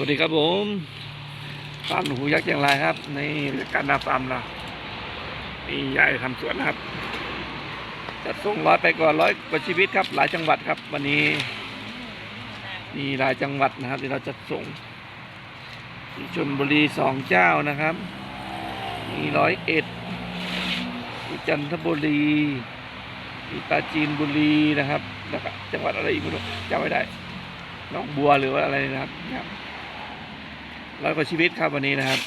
วัสดีครับผมฟาร์มหนูยักษ์อย่างไรครับ ในการนาฟาร์มเรานี่ยายทำสวนนะครับจัดส่งร้อยไปก่อนร้อยกว่าชีวิตครับ หลายจังหวัดครับ วันนี้มีหลายจังหวัดนะครับ ที่เราจะส่งที่ชนบุรีสองเจ้านะครับ มีร้อยเอ็ดมีจันทบุรีมีปราจีนบุรีนะครับแล้วก็จังหวัดอะไรอีกไม่รู้จำไม่ได้หนองบัวหรือว่าอะไรนะครับ ร้อยกว่าชีวิตครับวันนี้นะครับ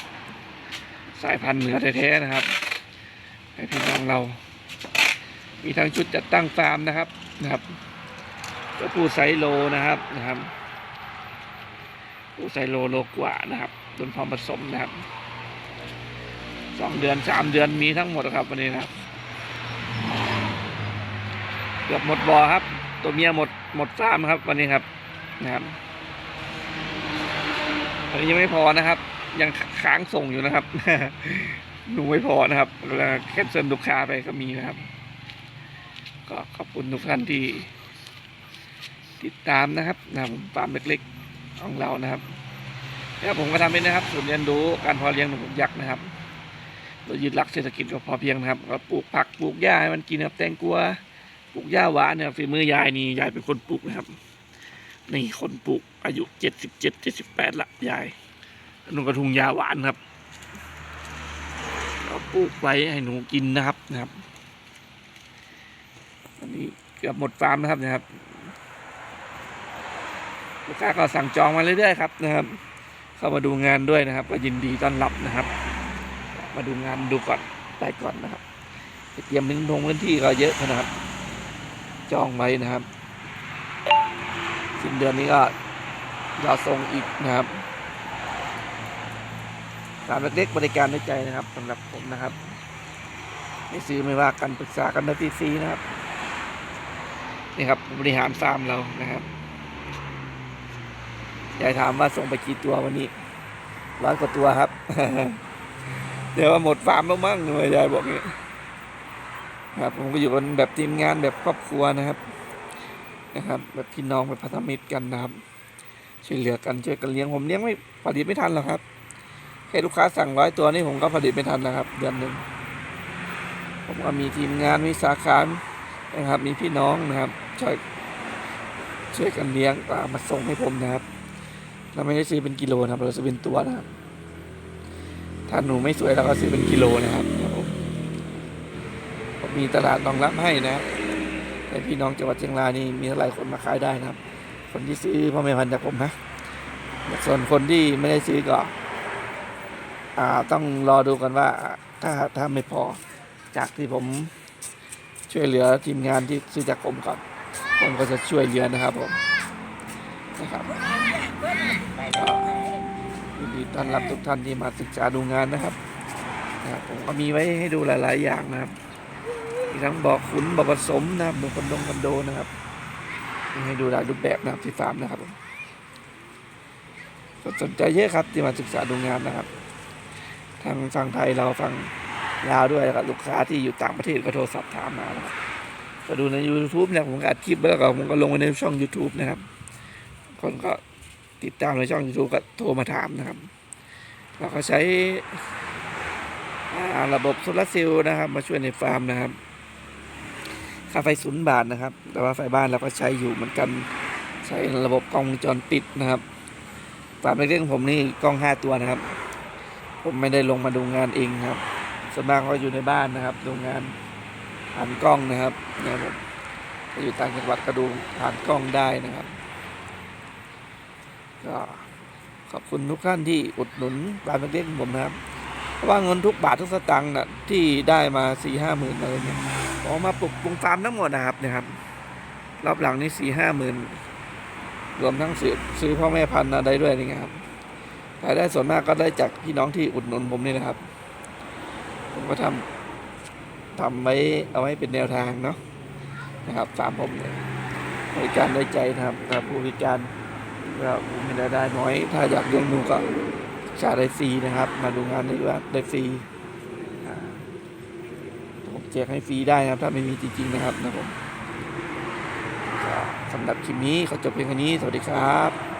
สายพันธุ์เหนือแท้ๆนะครับให้พี่น้องเรา มีทั้งชุดจัดตั้งฟาร์มนะครับนะครับก็ผู้ไซโลนะครับนะครับผู้ไซโลโลกว่านะครับต้นพร้อมผสมนะครับสองเดือนสามเดือนมีทั้งหมดครับวันนี้นะครับเกือบหมดบ่อครับ ตัวเมียหมดหมดฟาร์มครับวันนี้ครับนะครับ อันนี้ยังไม่พอนะครับ ยังค้างส่งอยู่นะครับหนูไม่พอนะครับแล้วแคปเซิลลูกค้าไปก็มีนะครับ ก็ขอบคุณทุกท่านที่ติดตามนะครับนะครับฟาร์มเล็กๆของเรานะครับแล้วผมก็ทำเป็นะครับศูนย์เรียนรู้การพอเลี้ยงหนูยักษ์นะครับโดยยึดหลักเศรษฐกิจก็พอเพียงนะครับก็ปลูกผักปลูกหญ้าให้มันกินครับแตงกวาปลูกหญ้าหวานเนี่ยฝีมือยายนี่ยายเป็นคนปลูกนะครับ นี่คนปลูกอายุเจ็ดสิบเจ็ดเจ็ดสิบแปดละยายหนูกระทุงยาหวานครับเราปลูกไว้ให้หนูกินนะครับนะครับอันนี้เกือบหมดฟาร์มนะครับนะครับลูกค้าก็สั่งจองมาเรื่อยๆครับนะครับ เข้ามาดูงานด้วยนะครับ ก็ยินดีต้อนรับนะครับ มาดูงานดูก่อนได้ก่อนนะครับเตรียมพื้นทงพื้นที่ก็เยอะนะครับ จองไว้นะครับ สิ้นเดือนนี้ก็ยอดส่งอีกนะครับสามเล็กๆบริการด้วยใจนะครับสำหรับผมนะครับไม่ซื้อไม่ว่ากันปรึกษากันได้ที่ซีนะครับนี่ครับบริหารฟาร์มเรานะครับยายถามว่าส่งไปกี่ตัววันนี้ร้อยกว่าตัวครับ เดี๋ยวว่าหมดฟาร์มแล้วมั้งหน่วยยายบอกงี้ครับผมก็อยู่กันแบบทีมงานแบบครอบครัวนะครับ นะครับ แบบพี่น้องแบบพัฒมิตรกันนะครับช่วยเหลือกันช่วยกันเลี้ยงผมเลี้ยงไม่ผลิตไม่ทันหรอกครับแค่ลูกค้าสั่งร้อยตัวนี่ผมก็ผลิตไม่ทันนะครับ เดือนหนึ่งผมก็มีทีมงานมีสาขานะครับ มีพี่น้องนะครับ ช่วยช่วยกันเลี้ยงก็เอามาส่งให้ผมนะครับเราไม่ได้ซื้อเป็นกิโลนะครับ เราซื้อเป็นตัวนะครับ ถ้าหนูไม่สวยเราก็ซื้อเป็นกิโลนะครับผมผมมีตลาดรองรับให้นะครับ ในพี่น้องจังหวัดเชียงรายนี่มีหลายคนมาขายได้นะครับ คนที่ซื้อพ่อแม่พันธุ์จากผมนะส่วนคนที่ไม่ได้ซื้อก็ต้องรอดูกันว่าถ้าถ้าไม่พอจากที่ผมช่วยเหลือทีมงานที่ซื้อจากผมก่อนผมก็จะช่วยเหลือนะครับผมนะครับยินดีต้อนรับทุกท่านที่มาศึกษาดูงานนะครับผมก็มีไว้ให้ดูหลาย ๆ อย่างนะครับ มีทั้งบ่อขุนบ่อผสมนะครับบ่อคอนโดคอนโดนะครับให้ดูหลายรูปแบบนะครับที่ฟาร์มนะครับผมสนใจเยอะครับที่มาศึกษาดูงานนะครับ ทางฝั่งไทยเราฝั่งลาวด้วยนะครับลูกค้าที่อยู่ต่างประเทศก็โทรสอบถามมานะครับก็ดูใน YouTube เนี่ยผมก็อัดคลิปแล้วก็ผมก็ลงไว้ในช่อง YouTube นะครับ คนก็ติดตามในช่อง YouTube ก็โทรมาถามนะครับ เราก็ใช้ระบบโซลาร์เซลล์นะครับ มาช่วยในฟาร์มนะครับ ค่าไฟศูนย์บาทนะครับ แต่ว่าไฟบ้านเราก็ใช้อยู่เหมือนกัน ใช้ระบบกล้องวงจรปิดนะครับฟาร์มเล็กๆของผมนี่กล้องห้าตัวนะครับ ผมไม่ได้ลงมาดูงานเองครับส่วนมากก็อยู่ในบ้านนะครับ ดูงานผ่านกล้องนะครับนะครับผมถ้าอยู่ต่างจังหวัดก็ดูผ่านกล้องได้นะครับ ก็ขอบคุณทุกท่านที่อุดหนุนฟาร์มเล็กๆของผมนะครับ ว่าเงินทุกบาททุกสตางค์น่ะที่ได้มาสี่ห้าหมื่นอะไรเนี่ยออกมาปลุกปรุงฟาร์มทั้งหมดนะครับเนะครับ รอบหลังนี่สี่ห้าหมื่นรวมทั้งซื้อซื้อพ่อแม่พันธุ์อะไรด้วยนี่ครับรายได้ส่วนมากก็ได้จากพี่น้องที่อุดหนุนผมนี่นะครับ ผมก็ทำทำไว้เอาไว้เป็นแนวทางเนาะนะครับฟาร์มผมเนี่ยบริการได้ใจนะครับถ้าผู้พิการก็มีรายได้น้อย ถ้าอยากเลี้ยงดูก็ ชาได้ฟรีนะครับ มาดูงานได้ว่าได้ฟรีผมแจกให้ฟรีได้นะครับ ถ้าไม่มีจริงๆนะครับนะผมสำหรับคลิปนี้เขาจบเพียงแค่นี้ สวัสดีครับ